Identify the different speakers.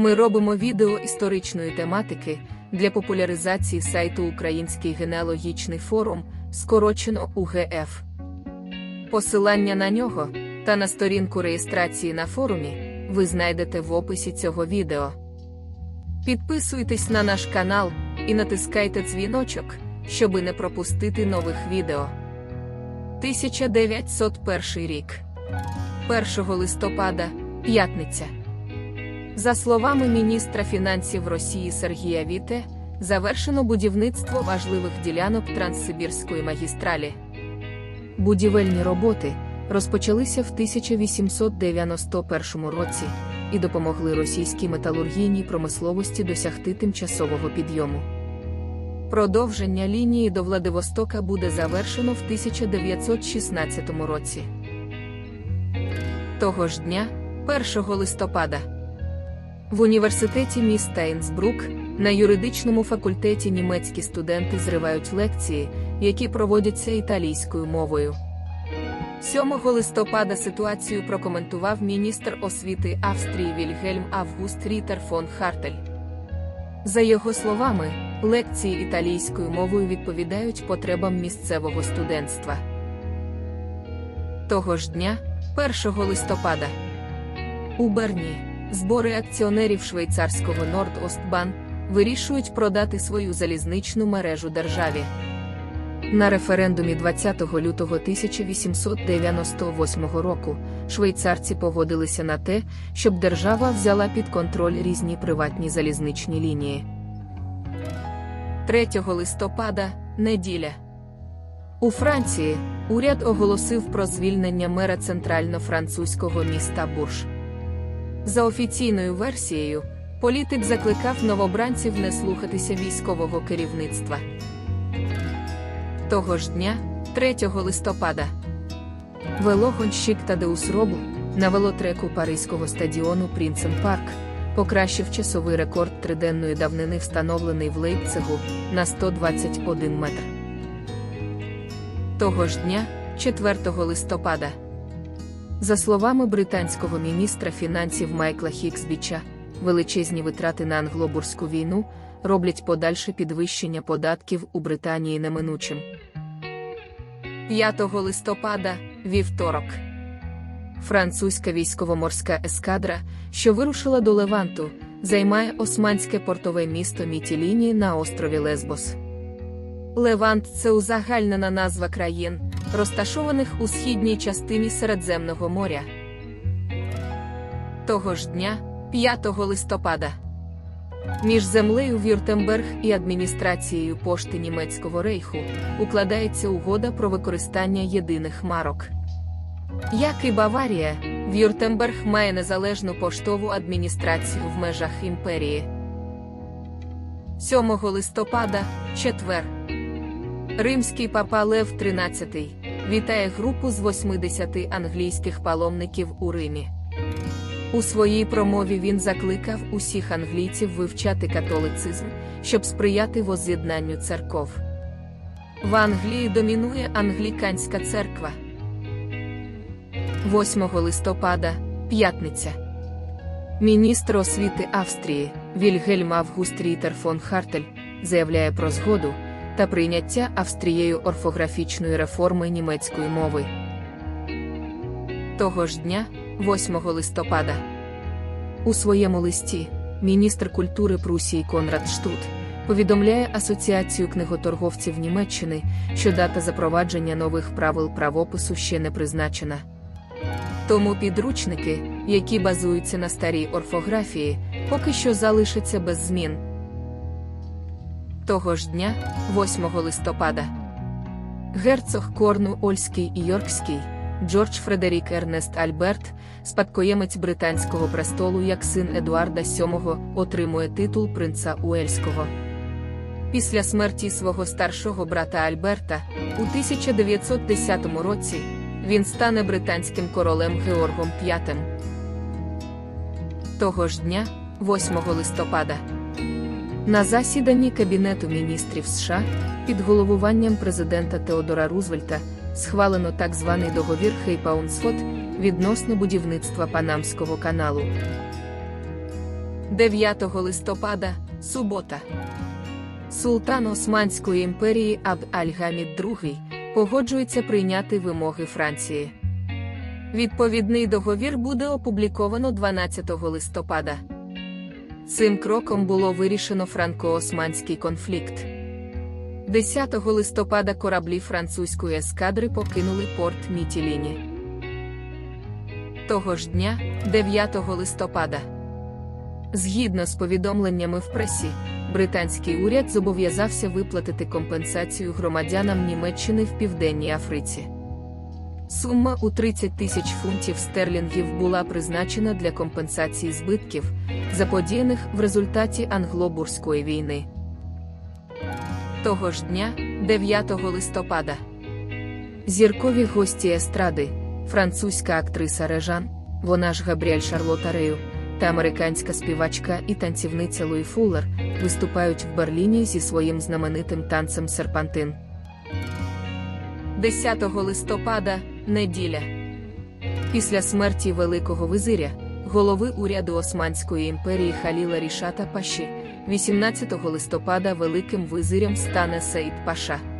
Speaker 1: Ми робимо відео історичної тематики для популяризації сайту Український генеалогічний форум, скорочено УГФ. Посилання на нього та на сторінку реєстрації на форумі ви знайдете в описі цього відео. Підписуйтесь на наш канал і натискайте дзвіночок, щоби не пропустити нових відео. 1901 рік. 1 листопада, п'ятниця. За словами міністра фінансів Росії Сергія Віте, завершено будівництво важливих ділянок Транссибірської магістралі. Будівельні роботи розпочалися в 1891 році і допомогли російській металургійній промисловості досягти тимчасового підйому. Продовження лінії до Владивостока буде завершено в 1916 році. Того ж дня, 1 листопада, в університеті міста Інсбрук на юридичному факультеті німецькі студенти зривають лекції, які проводяться італійською мовою. 7 листопада ситуацію прокоментував міністр освіти Австрії Вільгельм Август Рітер фон Хартель. За його словами, лекції італійською мовою відповідають потребам місцевого студентства. Того ж дня, 1 листопада, у Берні збори акціонерів швейцарського Норд-Остбан вирішують продати свою залізничну мережу державі. На референдумі 20 лютого 1898 року швейцарці погодилися на те, щоб держава взяла під контроль різні приватні залізничні лінії. 3 листопада неділя. У Франції уряд оголосив про звільнення мера центрально-французького міста Бурж. За офіційною версією, політик закликав новобранців не слухатися військового керівництва. Того ж дня, 3 листопада, велогонщик Тадеус Робу на велотреку Паризького стадіону Прінцем Парк покращив часовий рекорд триденної давнини, встановлений в Лейпцигу на 121 метр. Того ж дня, 4 листопада, за словами британського міністра фінансів Майкла Хіксбіча, величезні витрати на англобурську війну роблять подальше підвищення податків у Британії неминучим. 5 листопада, вівторок. Французька військово-морська ескадра, що вирушила до Леванту, займає османське портове місто Мітіліні на острові Лесбос. Левант це узагальнена назва країн, розташованих у східній частині Середземного моря. Того ж дня, 5 листопада, між землею Вюртемберг і адміністрацією пошти Німецького рейху укладається угода про використання єдиних марок. Як і Баварія, Вюртемберг має незалежну поштову адміністрацію в межах імперії. 7 листопада, четвер. Римський папа Лев XIII вітає групу з 80 англійських паломників у Римі. У своїй промові він закликав усіх англійців вивчати католицизм, щоб сприяти воз'єднанню церков. В Англії домінує англіканська церква. 8 листопада, п'ятниця. Міністр освіти Австрії Вільгельм Август Рітер фон Хартель заявляє про згоду та прийняття Австрією орфографічної реформи німецької мови. Того ж дня, 8 листопада, у своєму листі міністр культури Прусії Конрад Штут повідомляє Асоціацію книготорговців Німеччини, що дата запровадження нових правил правопису ще не призначена. Тому підручники, які базуються на старій орфографії, поки що залишаться без змін. Того ж дня, 8 листопада, герцог Корну Ольський і Йоркський, Джордж Фредерік Ернест Альберт, спадкоємець британського престолу як син Едуарда VII, отримує титул принца Уельського. Після смерті свого старшого брата Альберта у 1910 році він стане британським королем Георгом V. Того ж дня, 8 листопада, на засіданні Кабінету міністрів США під головуванням президента Теодора Рузвельта схвалено так званий договір Хейпаунсфот відносно будівництва Панамського каналу. 9 листопада, субота. Султан Османської імперії Абд Аль-Гамід II погоджується прийняти вимоги Франції. Відповідний договір буде опубліковано 12 листопада. Цим кроком було вирішено франко-османський конфлікт. 10 листопада кораблі французької ескадри покинули порт Мітіліні. Того ж дня, 9 листопада. Згідно з повідомленнями в пресі, британський уряд зобов'язався виплатити компенсацію громадянам Німеччини в Південній Африці. Сума у 30 тисяч фунтів стерлінгів була призначена для компенсації збитків, заподіяних в результаті англобурської війни. Того ж дня, 9 листопада, зіркові гості естради, французька актриса Режан, вона ж Габріель Шарлота Рею, та американська співачка і танцівниця Луї Фуллер виступають в Берліні зі своїм знаменитим танцем Серпантин. 10 листопада неділя. Після смерті Великого визиря, голови уряду Османської імперії Халіла Рішата Паші, 18 листопада Великим визирем стане Саїд Паша.